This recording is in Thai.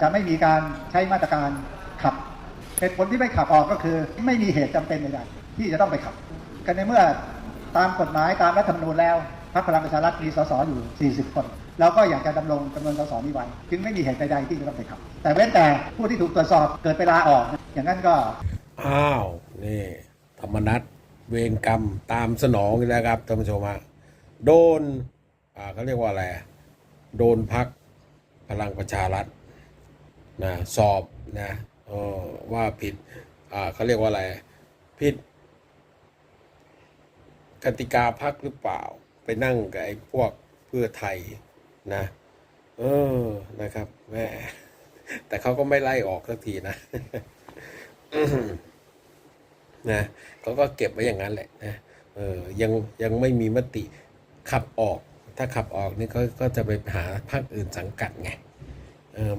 จะไม่มีการใช้มาตรการขับเหตุผลที่ไม่ขับออกก็คือ ไม่มีเหตุจำเป็นใดๆที่จะต้องไปขับ กันในเมื่อตามกฎหมายตามรัฐธรรมนูญแล้วพรรคพลังประชารัฐมีสสอยู่ 40 คนเราก็อยากจะดำรงจำนวนสสนี้ไว้จึงไม่มีเหตุใดๆที่จะต้องไปขับ แต่เว้นแต่ผู้ที่ถูกตรวจสอบเกิดไปลาออก อย่างนั้นก็ อ้าว นี่ ธรรมนัตเวรกรรมตามสนองอีกแล้วครับท่านผู้ชมฮะโดน อ่าเขาเรียกว่าอะไร โดนพักพลังประชารัฐ นะสอบนะว่าผิดอ่าเขาเรียกว่าอะไร ผิด กติกาพักหรือเปล่า ไปนั่งกับไอ้พวกเพื่อไทยนะ เออนะครับแม่แต่เขาก็ไม่ไล่ออกสักทีนะนะเขาก็เก็บไว้อย่างนั้นแหละนะเออยังยังไม่มีมติขับออก ถ้าขับออกนี่เขาก็จะไปหาพรรคอื่นสังกัดไงเออ